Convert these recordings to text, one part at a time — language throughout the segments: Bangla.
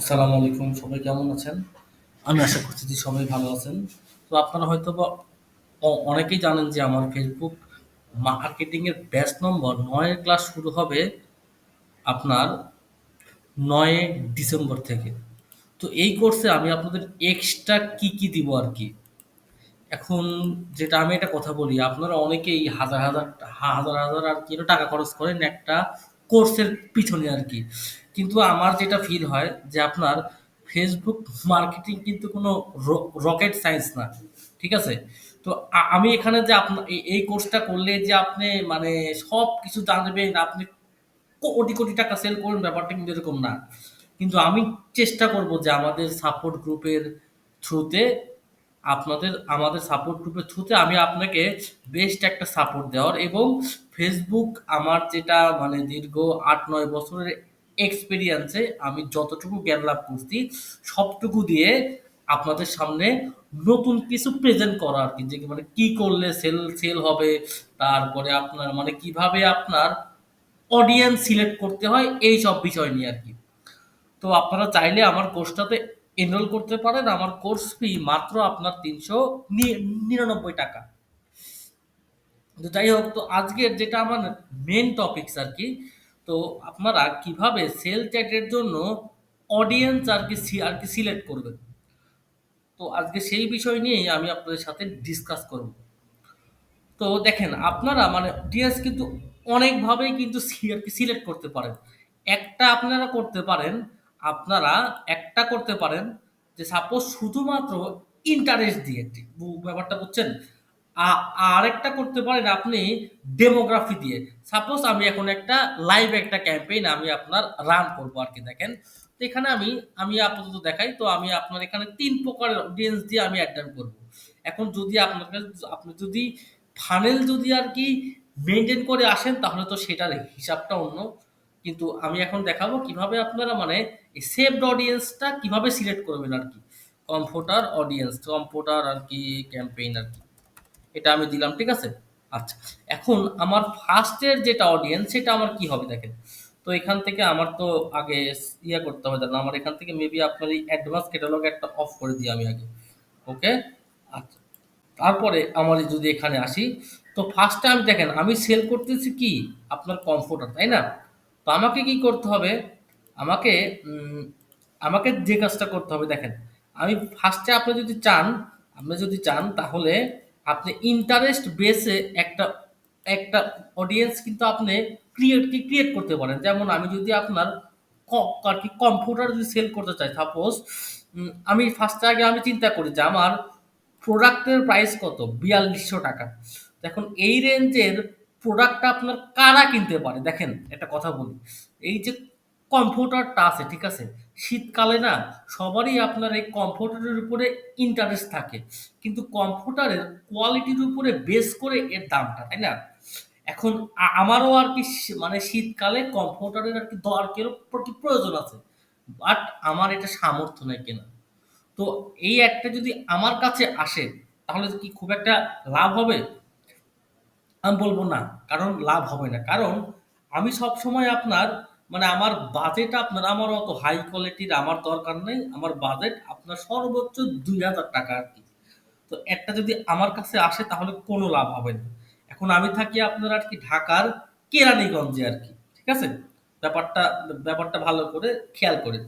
আসসালামু আলাইকুম, সবাই কেমন আছেন? আমি আশা করছি যে সবাই ভালো আছেন। তো আপনারা হয়তো বা অনেকেই জানেন যে আমার ফেসবুক মার্কেটিং এর ব্যাচ নম্বর নয়ের ক্লাস শুরু হবে আপনার নয় ডিসেম্বর থেকে। তো এই কোর্সে আমি আপনাদের এক্সট্রা কি কি দিব আর কি? এখন যেটা আমি একটা কথা বলি, আপনারা অনেকেই হাজার হাজার হাজার হাজার আর কি টাকা খরচ করেন একটা কোর্সের পিছনে আর কি। কিন্তু আমার যেটা ফিল হয় যে আপনার ফেসবুক মার্কেটিং কিন্তু কোনো রকেট সায়েন্স না, ঠিক আছে? তো আমি এখানে যে আপনার এই কোর্সটা করলে যে আপনি মানে সব কিছু জানবেন, আপনি কোটি কোটি টাকা সেল করুন ব্যাপারটা কিন্তু এরকম না। কিন্তু আমি চেষ্টা করব যে আমাদের সাপোর্ট গ্রুপের থ্রুতে আপনাদের, আমাদের সাপোর্ট গ্রুপের থ্রুতে আমি আপনাকে বেস্ট একটা সাপোর্ট দেওয়ার এবং ফেসবুক আমার যেটা মানে দীর্ঘ আট নয় বছরের এক্সপিরিয়েন্সে আমি যতটুকু জ্ঞান লাভ করছি, সবটুকু দিয়ে আপনাদের সামনে নতুন কিছু প্রেজেন্ট করা আর কি, যে মানে কি করলে সেল সেল হবে, তারপরে আপনার মানে কীভাবে আপনার অডিয়েন্স সিলেক্ট করতে হয়, এই সব বিষয় নিয়ে আর কি। তো আপনারা চাইলে আমার কোর্সটাতে এনরোল করতে পারেন, আমার কোর্স ফি মাত্র আপনার তিনশো নিরানব্বই টাকা। তো যাই হোক, তো আজকের যেটা আমার মেন টপিকস আর কি তো আপনারা কীভাবে সেল চ্যাটের জন্য অডিয়েন্স আর কি আর কি সিলেক্ট করবেন? তো আজকে সেই বিষয় নিয়েই আমি আপনাদের সাথে ডিসকাস করব। তো দেখেন, আপনারা মানে অডিয়েন্স কিন্তু অনেকভাবেই কিন্তু আর কি সিলেক্ট করতে পারেন। একটা আপনারা করতে পারেন, আপনারা একটা করতে পারেন যে সাপোজ শুধুমাত্র ইন্টারেস্ট দিয়ে, ব্যাপারটা বুঝছেন? আরেকটা করতে পারেন আপনি ডেমোগ্রাফি দিয়ে। সাপোজ আমি এখন একটা লাইভ একটা ক্যাম্পেইন আমি আপনার রান করব আর কি, দেখেন। তো এখানে আমি আমি আপাতত দেখাই, তো আমি আপনার এখানে তিন প্রকারের অডিয়েন্স দিয়ে আমি অ্যাটেন্ড করব। এখন যদি আপনার কাছে, আপনি যদি ফানেল যদি আর কি মেনটেন করে আসেন, তাহলে তো সেটার হিসাবটা অন্য। কিন্তু আমি এখন দেখাবো কীভাবে আপনারা মানে সেভড অডিয়েন্সটা কীভাবে সিলেক্ট করবেন আর কি। কম্ফোর্টার অডিয়েন্স কম্ফোর্টার আর কি ক্যাম্পেইন আর কি। এটা আমি দিলাম, ঠিক আছে? আচ্ছা এখন আমার ফার্স্টের যেটা অডিয়েন্স সেটা আমার কি হবে দেখেন? তো এখান থেকে আমার তো আগে ইয়ে করতে হবে দাঁড়ান আমার এখান থেকে মেবি আপনার এই অ্যাডভান্স ক্যাটালগ একটা অফ করে দিই আমি আগে ওকে আচ্ছা তারপরে আমার যদি এখানে আসি, তো ফার্স্টে আমি দেখেন, আমি সেল করতেছি কি? আপনার কমফোর্টার তাই না? তো আমাকে কি করতে হবে? আমাকে আমাকে যে কাজটা করতে হবে, দেখেন, আমি ফার্স্টে আপনি যদি চান, আপনি যদি চান, তাহলে আপনি ইন্টারেস্ট বেসে একটা একটা অডিয়েন্স কিন্তু আপনি ক্রিয়েট কি ক্রিয়েট করতে পারেন। যেমন আমি যদি আপনার আর কি কম্পিউটার যদি সেল করতে চাই সাপোজ আমি ফার্স্টে আগে আমি চিন্তা করি যে আমার প্রোডাক্টের প্রাইস কত? বিয়াল্লিশশো টাকা। দেখুন, এই রেঞ্জের প্রোডাক্টটা আপনার কারা কিনতে পারে? দেখেন, একটা কথা বলি। এই যে কম্পিউটারটা আছে, ঠিক আছে? শীতকালে না সবারই আপনার এই কম্পিউটারের উপরে ইন্টারেস্ট থাকে। কিন্তু কম্পিউটারের কোয়ালিটির উপরে বেস করে এর দামটা, তাই না? এখন আমারও আর কি মানে শীতকালে কম্পিউটারের আর কি দরকার প্রতি প্রয়োজন আছে। বাট আমার এটা সামর্থ্য নেই কেনা। তো এই একটা যদি আমার কাছে আসে, তাহলে কি খুব একটা লাভ হবে? আমি বলব না, কারণ লাভ হবে না। কারণ আমি সব সময় আপনার মানে আমার বাজেট আপনার, আমার অত হাই কোয়ালিটির আমার দরকার নেই, আমার বাজেট আপনার সর্বোচ্চ দুই হাজার টাকা আর কি। তো একটা যদি আমার কাছে আসে তাহলে কোনো লাভ হবে না। এখন আমি থাকি আপনার আর কি ঢাকার কেরানীগঞ্জে আর কি, ঠিক আছে? ব্যাপারটা ব্যাপারটা ভালো করে খেয়াল করে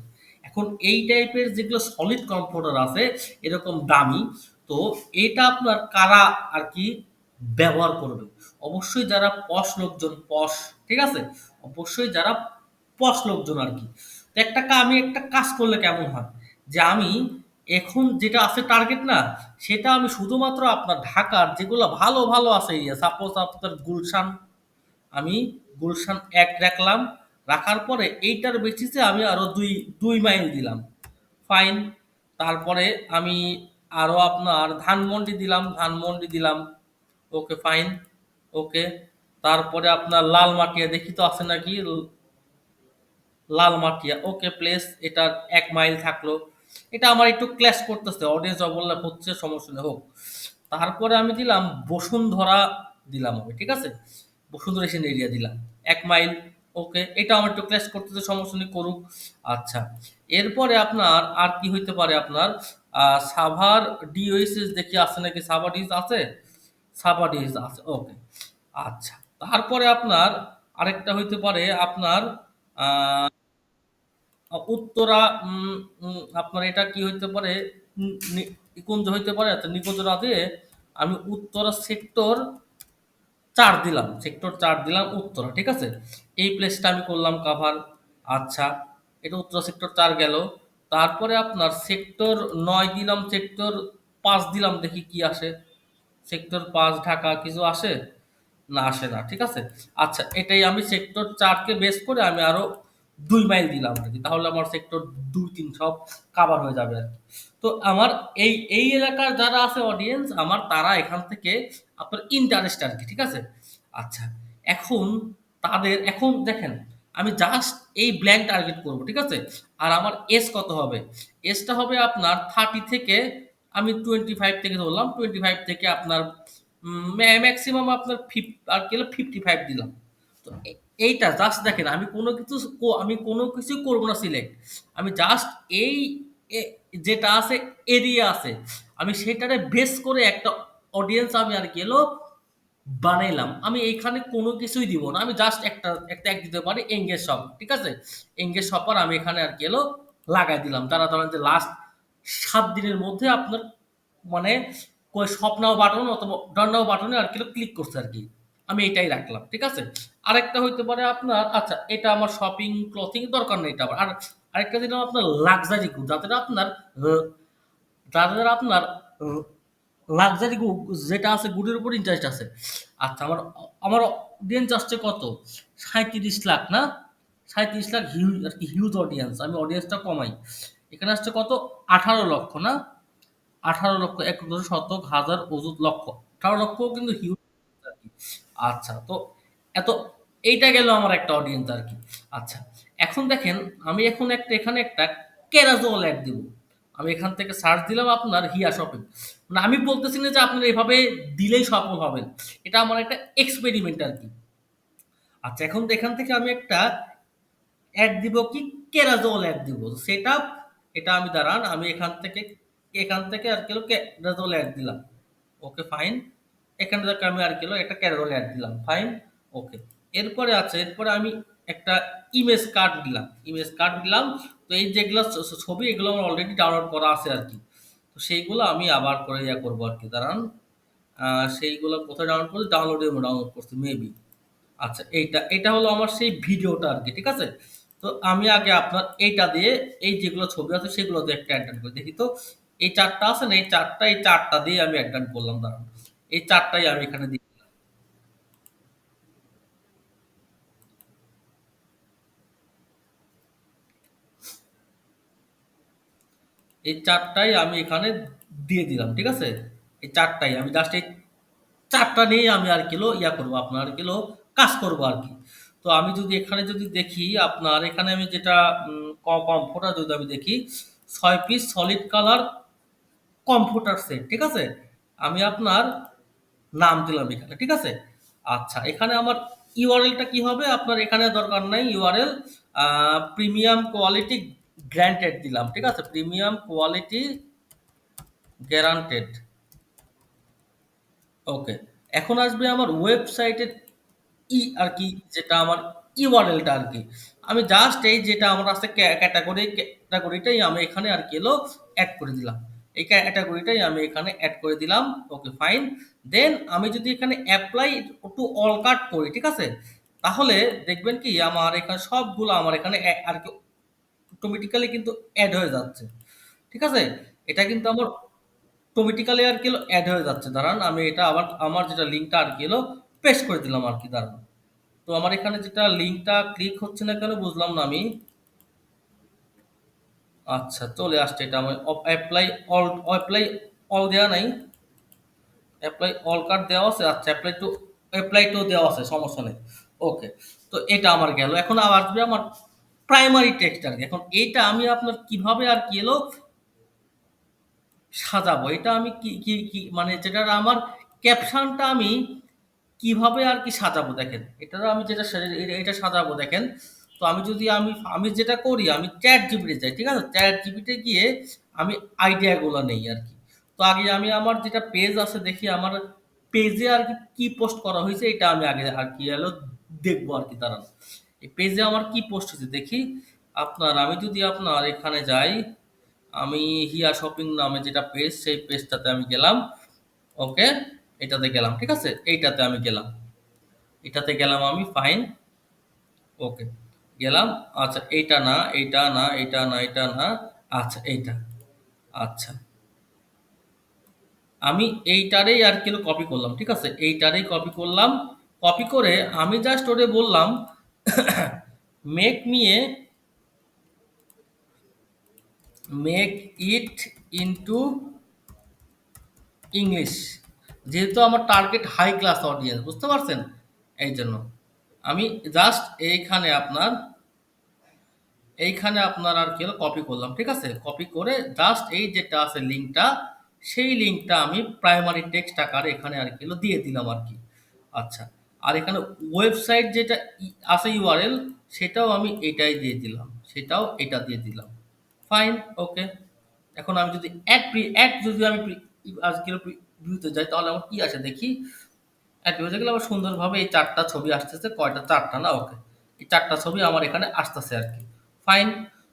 এখন এই টাইপের যেগুলো সলিড কম্পিউটার আছে, এরকম দামি, তো এটা আপনার কারা আর কি ব্যবহার করবে? অবশ্যই যারা পশ লোকজন পশ ঠিক আছে? অবশ্যই যারা পশ লোকজন আর কি। তো একটা আমি একটা কাজ করলে কেমন হয়? যে আমি এখন যেটা আছে টার্গেট না, সেটা আমি শুধুমাত্র আপনার ঢাকার যেগুলো ভালো ভালো আছে এরিয়া সাপোজ আপনার গুলশান, আমি গুলশান এক রাখলাম, রাখার পরে এইটার বেসিসে আমি আরও দুই দুই মাইল দিলাম। ফাইন তারপরে আমি আরও আপনার ধানমন্ডি দিলাম ধানমন্ডি দিলাম। ওকে ফাইন ওকে তারপরে আপনার লাল মাটিয়া দেখি তো আছে নাকি? লাল মাটিয়া ওকে প্লেস এটা এক মাইল থাকল। এটা আমার একটু ক্ল্যাশ করতেছে অডিয়েন্স ওভারল্যাপ হচ্ছে, সমস্যা নেই, হোক। তারপরে আমি দিলাম বসুন্ধরা, দিলাম আমি ঠিক আছে? বসুন্ধরা এশিয়ান এরিয়া দিলাম, এক মাইল ওকে, এটা আমার একটু ক্ল্যাশ করতেছে, সমস্যা নেই, করুক। আচ্ছা এরপরে আপনার আর কি হইতে পারে আপনার? সাভার ডিওএসএস দেখি আছে নাকি? সাভার ডিস আছে? সাভার ডিস আছে, ওকে। আচ্ছা তারপরে আপনার আরেকটা হইতে পারে আপনার উত্তরা আপনার এটা কি হইতে পারে? নিকুঞ্জ হইতে পারে তো নিকুঞ্জ না দিয়ে আমি উত্তরা সেক্টর চার দিলাম সেক্টর চার দিলাম উত্তরা, ঠিক আছে? এই প্লেসটা আমি করলাম কাভার আচ্ছা এটা উত্তরা সেক্টর চার গেল। তারপরে আপনার সেক্টর নয় দিলাম সেক্টর পাঁচ দিলাম, দেখি কি আসে। সেক্টর পাঁচ, ঢাকা, কিছু আসে? না আসে না, ঠিক আছে? আচ্ছা এটাই আমি সেক্টর চারকে বেস করে আমি আরও দুই মাইল দিলাম আর কি, তাহলে আমার সেক্টর দুই, তিন সব কাভার হয়ে যাবে আর কি। তো আমার এই এই এলাকার যারা আছে অডিয়েন্স আমার তারা এখান থেকে আপনার ইন্টারেস্ট আর কি, ঠিক আছে? আচ্ছা এখন তাদের, এখন দেখেন, আমি জাস্ট এই ব্ল্যাঙ্ক টার্গেট করব, ঠিক আছে? আর আমার এস কত হবে? এসটা হবে আপনার থার্টি থেকে, আমি টোয়েন্টি ফাইভ থেকে ধরলাম টোয়েন্টি ফাইভ থেকে আপনার ম্যাক্সিমাম আপনার ফিফ আর কি ফিফটি ফাইভ দিলাম। তো এইটা জাস্ট দেখেন, আমি কোনো কিছু আমি কোনো কিছু করব না সিলেক্ট আমি জাস্ট এই যেটা আছে এরিয়া আছে। আমি সেটারে বেস করে একটা অডিয়েন্স আমি আর কি এলো বানাইলাম। আমি এইখানে কোনো কিছুই দিব না। আমি জাস্ট একটা একটা এক দিতে পারি এঙ্গেজ শপ ঠিক আছে? এঙ্গেজ শপার আমি এখানে আর কি এলো লাগাই দিলাম। তারা ধরেন যে লাস্ট সাত দিনের মধ্যে আপনার মানে স্বপ্নাও বাটন অথবা ডান্ডাও বাটনে আর কি ক্লিক করছে আর কি। আমি এটাই রাখলাম, ঠিক আছে? আরেকটা হইতে পারে আপনার আচ্ছা এটা আমার শপিং ক্লথিং দরকার নেই এটা আবার। আর আরেকটা দিলাম আপনার লাক্সারি গুড যাদের আপনার যাদের আপনার লাক্সারি যেটা আছে, গুডের উপর ইন্টারেস্ট আছে। আচ্ছা আমার আমার অডিয়েন্স আসছে কত? সাঁত্রিশ লাখ, না? সাঁত্রিশ লাখ হিউজ আর কি হিউজ অডিয়েন্স আমি অডিয়েন্সটা কমাই। এখানে আসছে কত? আঠারো লক্ষ, না? আঠারো লক্ষ এক শতক, হাজার অযুত লক্ষ। আঠারো লক্ষ কিন্তু হিউজ আচ্ছা তো এত এইটা গেল আমার একটা অডিয়েন্স আর কি। আচ্ছা এখন দেখেন, আমি এখন একটা, এখানে একটা ক্যারাজোল অ্যাড দিব। আমি এখান থেকে সার্চ দিলাম আপনার হিয়া শপিং মানে আমি বলতেছি না যে আপনারা এভাবে দিলেই সফল হবেন। এটা আমার একটা এক্সপেরিমেন্ট আর কি। আচ্ছা এখন এখান থেকে আমি একটা অ্যাড দিব কি? কেরাজল অ্যাড দিব। সেটা এটা আমি দাঁড়ান, আমি এখান থেকে এখান থেকে আর কিলো কেরাজল অ্যাড দিলাম। ওকে ফাইন এখান থেকে আমি আর কিলো একটা ক্যারোল অ্যাড দিলাম। ফাইন ওকে এরপরে আছে, এরপরে আমি একটা ইমেজ কার্ড দিলাম ইমেজ কার্ড দিলাম, তো এই যেগুলো ছবি, এগুলো আমার অলরেডি ডাউনলোড করা আছে আর কি। তো সেইগুলো আমি আবার করে ইয়া করব আর কি, দাঁড়ান সেইগুলো কোথায় ডাউনলোড করছি? ডাউনলোডে ডাউনলোড করছি মেবি আচ্ছা এইটা এটা হলো আমার সেই ভিডিওটা আর কি, ঠিক আছে? তো আমি আগে আপনার এইটা দিয়ে এই যেগুলো ছবি আছে সেগুলো দিয়ে একটা অ্যাড করি, দেখি তো। এই চারটা আছে না, এই চারটা এই চারটা দিয়ে আমি অ্যাড করলাম, দাঁড়ান। এই চারটাই আমি এখানে দিই। এই চারটাই আমি এখানে দিয়ে দিলাম, ঠিক আছে? এই চারটাই, আমি জাস্ট এই চারটা নিয়ে আমি আর কিলো ইয়া করব, আপনার কিলো কাজ করব আর কি। তো আমি যদি এখানে যদি দেখি আপনার, এখানে আমি যেটা কমফোর্টার যদি আমি দেখি, ছয় piece solid colour computer set ঠিক আছে? আমি আপনার নাম দিলাম এখানে, ঠিক আছে? আচ্ছা এখানে আমার ইউআরএলটা কি হবে? আপনার এখানে দরকার নাই ইউআরএল প্রিমিয়াম কোয়ালিটি গ্র্যান্টেড দিলাম, ঠিক আছে? Premium quality guaranteed. ওকে, এখন আসবে আমার ওয়েবসাইটের ই আর কি, যেটা আমার ইউআরএলটা আর কি। আমি জাস্ট এই যেটা আমার আছে ক্যাটাগরি ক্যাটাগরিটাই আমি এখানে আর কি এলো অ্যাড করে দিলাম। এই ক্যাটাগরিটাই আমি এখানে অ্যাড করে দিলাম, ওকে ফাইন দেন আমি যদি এখানে অ্যাপ্লাই টু অল কাট করি, ঠিক আছে? তাহলে দেখবেন কি, আমার এখানে সবগুলো আমার এখানে আর কি অটোমেটিক্যালি কিন্তু অ্যাড হয়ে যাচ্ছে। ঠিক আছে? এটা কিন্তু আমার অটোমেটিক্যালি আর কি অ্যাড হয়ে যাচ্ছে। দাঁড়ান, আমি এটা আবার, আমার যেটা লিঙ্কটা আর কি এলো পেস্ট করে দিলাম আর কি, দাঁড়ান। তো আমার এখানে যেটা লিঙ্কটা ক্লিক হচ্ছে না কেন বুঝলাম না আমি। আচ্ছা চলে আসছে এটা আমার অ্যাপ্লাই অল অ্যাপ্লাই অল দেওয়া নাই। অ্যাপ্লাই অল কার্ড দেওয়া আছে আচ্ছা অ্যাপ্লাই টু অ্যাপ্লাই টু দেওয়া আছে, সমস্যা নেই। ওকে তো এটা আমার গেল। এখন আবার আসবে আমার প্রাইমারি টেক্সট আর কি এখন এইটা আমি আপনার কীভাবে আর কি এলো? সাজাবো। এটা আমি কি কি কি মানে যেটা আমার ক্যাপশনটা আমি কীভাবে আর কি সাজাবো দেখেন। এটা আমি যেটা এটা সাজাবো দেখেন। তো আমি যদি আমি আমি যেটা করি, আমি চ্যাট জিপিতে যাই, ঠিক আছে? চ্যাট জিপিতে গিয়ে আমি আইডিয়াগুলো নেই আর কি। তো আগে আমি আমার যেটা পেজ আছে, দেখি আমার পেজে আর কি কি পোস্ট করা হয়েছে, এটা আমি আগে আর কি হলো দেখব আর কি, দাঁড়ান। এই পেজে আমার কি পোস্ট হয়েছে দেখি? আপনার, আমি যদি আপনার এখানে যাই, আমি হিয়া শপিং নামে যেটা পেজ সেই পেজটাতে আমি গেলাম ওকে এটাতে গেলাম, ঠিক আছে? এইটাতে আমি গেলাম। এটাতে গেলাম আমি ফাইন ওকে গেলাম আচ্ছা এইটা না এইটা না এইটা না এটা না আচ্ছা এইটা আচ্ছা। আমি এইটারেই আর কি কপি করলাম, ঠিক আছে? এইটারেই কপি করলাম কপি করে আমি জাস্ট ওরে বললাম মেক নিয়ে মেক ইট ইনটু ইংলিশ যেহেতু আমার টার্গেট হাই ক্লাস অডিয়েন্স বুঝতে পারছেন? এই জন্য। আমি জাস্ট এইখানে আপনার এইখানে আপনার আর কি কপি করলাম, ঠিক আছে? কপি করে জাস্ট এই যেটা আছে লিঙ্কটা সেই লিঙ্কটা আমি প্রাইমারি টেক্সট আকারে এখানে আর কি দিয়ে দিলাম আর কি। আচ্ছা। আর এখানে ওয়েবসাইট যেটা আছে ইউআরএল সেটাও আমি এটাই দিয়ে দিলাম, সেটাও এটা দিয়ে দিলাম। ফাইন ওকে এখন আমি যদি এক প্রি এক যদি আমি আজকের ভিউতে যাই, তাহলে আমার কি আছে দেখি? এক ভিউতে গেলে আমার সুন্দরভাবে এই চারটা ছবি আসতেছে, কয়টা? চারটা না? ওকে এই চারটা ছবি আমার এখানে আসতেছে আর কি। ফাইন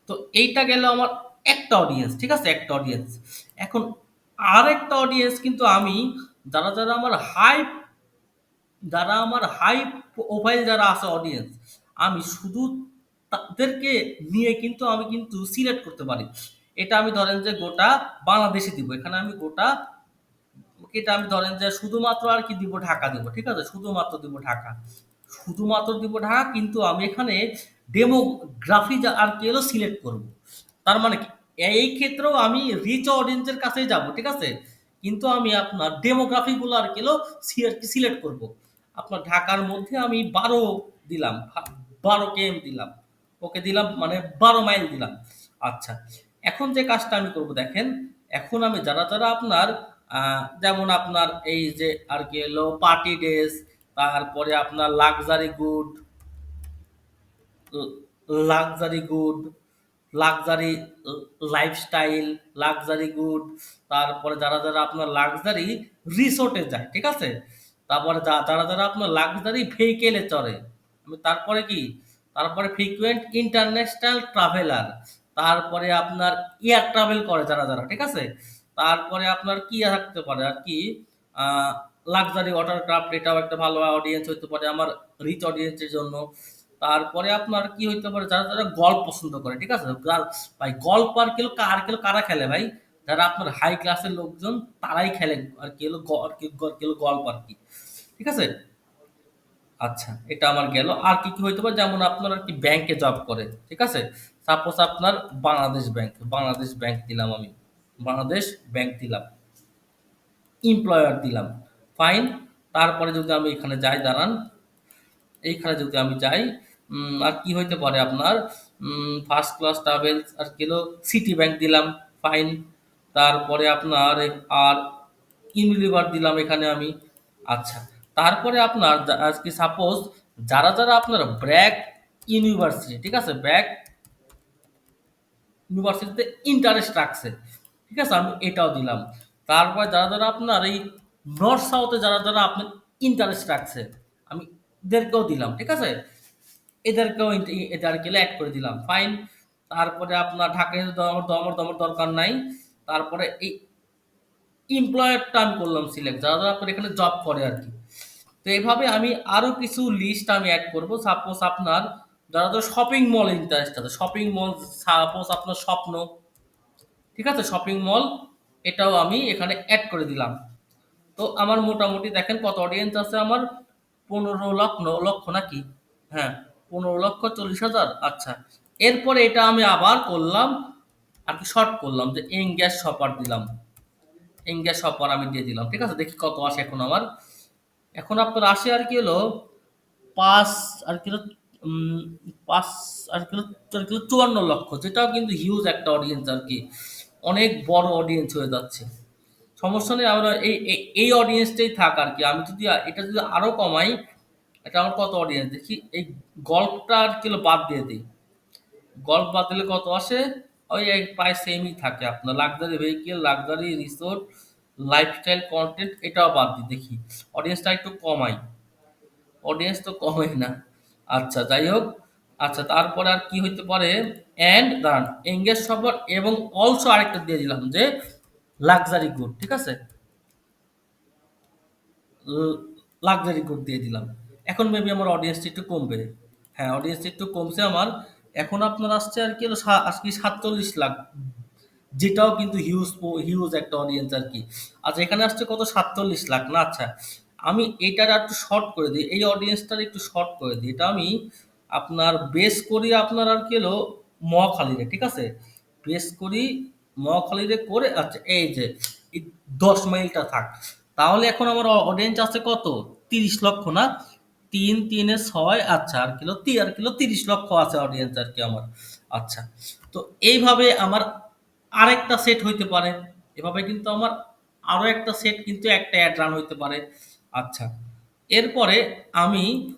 তো এইটা গেল আমার একটা অডিয়েন্স ঠিক আছে? একটা অডিয়েন্স এখন আর একটা অডিয়েন্স কিন্তু আমি, যারা যারা আমার হাই যারা আমার হাই প্রোফাইল যারা আছে অডিয়েন্স আমি শুধু তাদেরকে নিয়ে কিন্তু আমি কিন্তু সিলেক্ট করতে পারি। এটা আমি ধরেন যে গোটা বাংলাদেশে দিব। এখানে আমি গোটা, এটা আমি ধরেন যে শুধুমাত্র আর কি দিব? ঢাকা দিব। ঠিক আছে? শুধুমাত্র দিব ঢাকা। শুধুমাত্র দিব ঢাকা, কিন্তু আমি এখানে ডেমোগ্রাফি আর কি হলো সিলেক্ট করব। তার মানে কি? এই ক্ষেত্রেও আমি রিচ অডিয়েন্সের কাছেই যাব। ঠিক আছে? কিন্তু আমি আপনার ডেমোগ্রাফিগুলো আর কি হলো সিলেক্ট করব। আপনার ঢাকার মধ্যে আমি বারো দিলাম বারো কেএম দিলাম। ওকে দিলাম মানে বারো মাইল দিলাম। আচ্ছা এখন যে কাজটা আমি করব দেখেন, এখন আমি যারা যারা আপনার যেমন আপনার এই যে আর কি এলো পার্টি ড্রেস তারপরে আপনার luxury good luxury good luxury lifestyle luxury good তারপরে যারা যারা আপনার লাক্সারি রিসোর্টে যায়, ঠিক আছে? তারপরে যা- যারা যারা আপনার লাক্সারি ভেহিকেলে চড়ে তারপরে কি? তারপরে ফ্রিকুয়েন্ট ইন্টারন্যাশনাল ট্রাভেলার তারপরে আপনার এয়ার ট্রাভেল করে যারা যারা, ঠিক আছে? তারপরে আপনার কি থাকতে পারে আর কি? লাক্সারি ওয়াটারক্রাফট এটাও একটা ভালো অডিয়েন্স হইতে পারে আমার রিচ অডিয়েন্সের জন্য। তারপরে আপনার কি হইতে পারে? যারা যারা গল্প পছন্দ করে, ঠিক আছে? ভাই গল্প আর কেউ কার কেউ কারা খেলে ভাই? যারা আপনার হাই ক্লাসের লোকজন, তারাই খেলে আর কি আর কি গ- কি হলো গল্প আর কি। ঠিক আছে? আচ্ছা এটা আমার গেল। আর কি কি হইতে পারে? যেমন আপনার আর কি ব্যাংকে জব করে, ঠিক আছে? সাপোজ আপনার বাংলাদেশ ব্যাংক বাংলাদেশ ব্যাংক দিলাম আমি। বাংলাদেশ ব্যাংক দিলাম। এমপ্লয়ার দিলাম। ফাইন তারপরে যদি আমি এখানে যাই, দাঁড়ান। এইখানে যদি আমি যাই আর কি হইতে পারে আপনার? ফার্স্ট ক্লাস ট্রাভেলস আর কিলো সিটি ব্যাংক দিলাম। ফাইন তারপরে আপনার আর ইউনিলিভার দিলাম এখানে আমি। আচ্ছা তারপরে আপনার আজকে সাপোজ যারা যারা আপনার ব্র্যাক ইউনিভার্সিটি, ঠিক আছে? ব্র্যাক ইউনিভার্সিটিতে ইন্টারেস্ট রাখছে, ঠিক আছে? আমি এটাও দিলাম। তারপরে যারা যারা আপনার এই নর্থ সাউথে যারা যারা আপনার ইন্টারেস্ট রাখছে, আমি এদেরকেও দিলাম, ঠিক আছে? এদেরকেও ইন্ট- এদেরকে অ্যাড করে দিলাম ফাইন তারপরে আপনার ঢাকায় দমর দমর দমর দরকার নাই। তারপরে এই এমপ্লয়ারটা আমি করলাম সিলেক্ট যারা যারা আপনার এখানে জব করে আর কি। তো এইভাবে আমি আরও কিছু লিস্ট আমি অ্যাড করব। সাপোজ আপনার, যারা তো শপিং মল ইন্টারেস্ট আছে শপিং মল সাপোজ আপনার স্বপ্ন, ঠিক আছে? শপিং মল এটাও আমি এখানে অ্যাড করে দিলাম। তো আমার মোটামুটি দেখেন কত অডিয়েন্স আছে আমার? পনেরো লক্ষ লক্ষ নাকি? হ্যাঁ পনেরো লক্ষ চল্লিশ হাজার। আচ্ছা এরপরে এটা আমি আবার করলাম, আর কি শর্ট করলাম, যে এঙ্গেজ শপার দিলাম। এঙ্গেজ শপার আমি দিয়ে দিলাম, ঠিক আছে? দেখি কত আসে এখন আমার। এখন আপনার আসে আর কি হলো পাঁচ আর উম, পাঁচ আর কিলো চার কিলো চুয়ান্ন লক্ষ যেটাও কিন্তু হিউজ একটা অডিয়েন্স আর কি। অনেক বড় অডিয়েন্স হয়ে যাচ্ছে। সমস্যা নেই আমরা এই এই- অডিয়েন্সটাই থাক আর কি। আমি যদি এটা যদি আরও কমাই এটা আমার কত অডিয়েন্স দেখি এই গল্পটা আর কিলো বাদ দিয়ে দিই। গল্প বাদ দিলে কত আসে? ওই প্রায় সেমই থাকে আপনার। Luxury vehicle luxury resort lifestyle content এটাও বাদ দিই দেখি। অডিয়েন্সটা একটু কমাই। অডিয়েন্স তো কমই না। আচ্ছা যাই হোক। আচ্ছা তারপরে আর কি হইতে পারে? অ্যান্ড দাঁড়ান এঙ্গেজ সফর এবং অলসো আরেকটা দিয়ে দিলাম যে লাক্সারি গুড ঠিক আছে? লাক্সারি গুড দিয়ে দিলাম। এখন মেবি আমার অডিয়েন্সটা একটু কমবে। হ্যাঁ অডিয়েন্সটা একটু কমছে আমার। এখন আপনার আসছে আর কি হলো আজকে সাতচল্লিশ লাখ যেটাও কিন্তু হিউজ হিউজ একটা অডিয়েন্স আর কি। আচ্ছা এখানে আসছে কত? সাতচল্লিশ লাখ, না? আচ্ছা আমি এটার একটু শর্ট করে দিই। এই অডিয়েন্সটার একটু শর্ট করে দিই। এটা আমি আপনার বেস করি আপনার আর কি হলো মহাখালীরে, ঠিক আছে? বেস করি মহাখালীরে করে আচ্ছা এই যে দশ মাইলটা থাক। তাহলে এখন আমার অডিয়েন্স আছে কত? তিরিশ লক্ষ, না? তিন, তিনে ছয় আচ্ছা আর কিলো তি, আর কিলো তিরিশ লক্ষ আছে অডিয়েন্স আর কি আমার। আচ্ছা তো এইভাবে আমার আরেকটা সেট হইতে পারে। এভাবে কিন্তু আমার আরও একটা সেট কিন্তু একটা অ্যাড রান হইতে পারে। আচ্ছা এরপরে আমি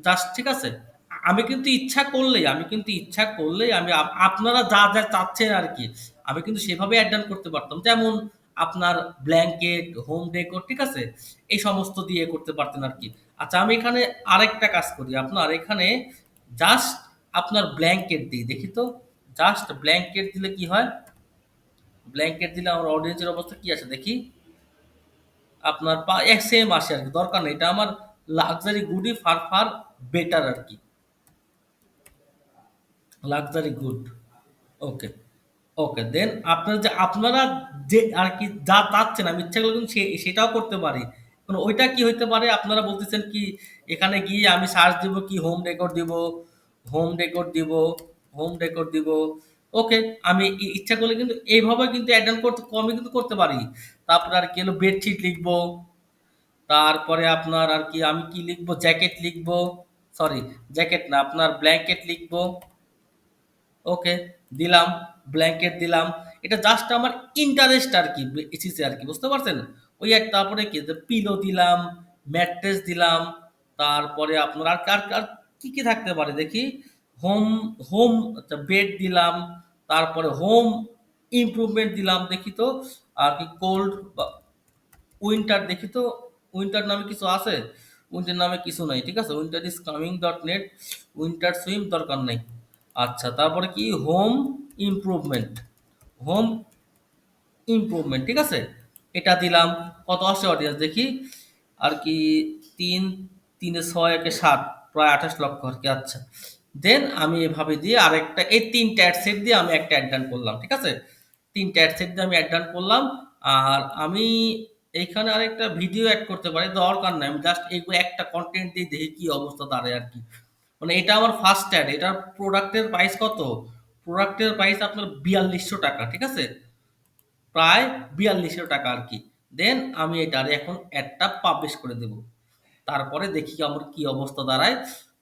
জাস্ট ঠিক আছে, আমি কিন্তু ইচ্ছা করলেই, আমি কিন্তু ইচ্ছা করলেই আমি আপ- আপনারা যা যা চাচ্ছেন আর কি, আমি কিন্তু সেভাবে অ্যাড ডান করতে পারতাম। যেমন আপনার ব্ল্যাঙ্কেট হোম ডেকোর ঠিক আছে, এই সমস্ত দিয়ে করতে পারতেন আর কি। আচ্ছা আমি এখানে আরেকটা কাজ করি। আপনার এখানে জাস্ট আপনার ব্ল্যাঙ্কেট দিই। দেখি তো জাস্ট ব্ল্যাঙ্কেট দিলে কি হয়? ব্ল্যাঙ্কেট দিলে আমার অডিয়েন্সের অবস্থা কি আছে? দেখি। আপনার পা, এক সেম আসে আর কি, দরকার নেই। এটা আমার লাক্সারি গুডই ফার ফার বেটার আর কি। লাক্সারি গুড ওকে ওকে দেন আপনার যে, আপনারা যে আর কি যা চাচ্ছেন, আমি ইচ্ছা সে- সেটাও করতে পারি। কারণ ওইটা কি হইতে পারে? আপনারা বলতেছেন কি, এখানে গিয়ে আমি সার্চ দিব কি হোম রেকর্ড দিব হোম রেকর্ড দিব হোম রেকর্ড দিব ওকে আমি ইচ্ছা করলে কিন্তু এইভাবে কিন্তু অ্যাড করতে, কমই কিন্তু করতে পারি। তারপরে আর কি হলো বেডশিট লিখব। তারপরে আপনার আর কি, আমি কি লিখব? জ্যাকেট লিখব। সরি জ্যাকেট না, আপনার ব্ল্যাঙ্কেট লিখব। ওকে দিলাম ব্ল্যাঙ্কেট দিলাম। এটা জাস্ট আমার ইন্টারেস্ট আর কি, এসেছে আর কি, বুঝতে পারছেন? ওই এক, তারপরে কি পিলো দিলাম ম্যাট্রেস দিলাম, তারপরে আপনার আর আর আর কি কি থাকতে পারে দেখি? হোম হোম বেড দিলাম তারপরে হোম ইমপ্রুভমেন্ট দিলাম, দেখি তো, আর কি কোল্ড বা উইন্টার দেখি তো উইন্টার নামে কিছু আছে? উইন্টার নামে কিছু নাই, ঠিক আছে? Winter is coming dot net winter swim দরকার নেই। আচ্ছা তারপরে কি? হোম ইমপ্রুভমেন্ট হোম ইমপ্রুভমেন্ট ঠিক আছে? এটা দিলাম, কত আসে অডিয়েন্স দেখি, আর কি তিন, তিনে ছয়, একে সাত, প্রায় আঠাশ লক্ষ আর কি আচ্ছা। দেন আমি এভাবে দিয়ে আরেকটা, এই তিনটা অ্যাড সেট দিয়ে আমি একটা অ্যাড ডান করলাম, ঠিক আছে? তিনটা অ্যাড সেট দিয়ে আমি অ্যাড ডান করলাম, আর আমি এইখানে আরেকটা ভিডিও অ্যাড করতে পারি, দরকার নাই, আমি জাস্ট এইগুলো একটা কন্টেন্ট দিয়ে দেখি কি অবস্থা দাঁড়ায় আর কি। মানে এটা আমার ফার্স্ট অ্যাড এটার প্রোডাক্টের প্রাইস কত? প্রোডাক্টের প্রাইস আপনার বিয়াল্লিশশো টাকা, ঠিক আছে? প্রায় বিয়াল্লিশশো টাকা আর কি। দেন আমি এটার এখন অ্যাডটা পাবলিশ করে দেব। তারপরে দেখি আমার কি অবস্থা দাঁড়ায়।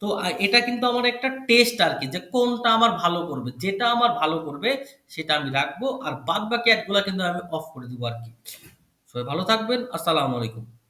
তো এটা কিন্তু আমার একটা টেস্ট আর কি যে কোনটা আমার ভালো করবে, যেটা আমার ভালো করবে সেটা আমি রাখব আর বাদ বাকি অ্যাডগুলো কিন্তু আমি অফ করে দেবো আর কি সবাই ভালো থাকবেন, আসসালামু আলাইকুম।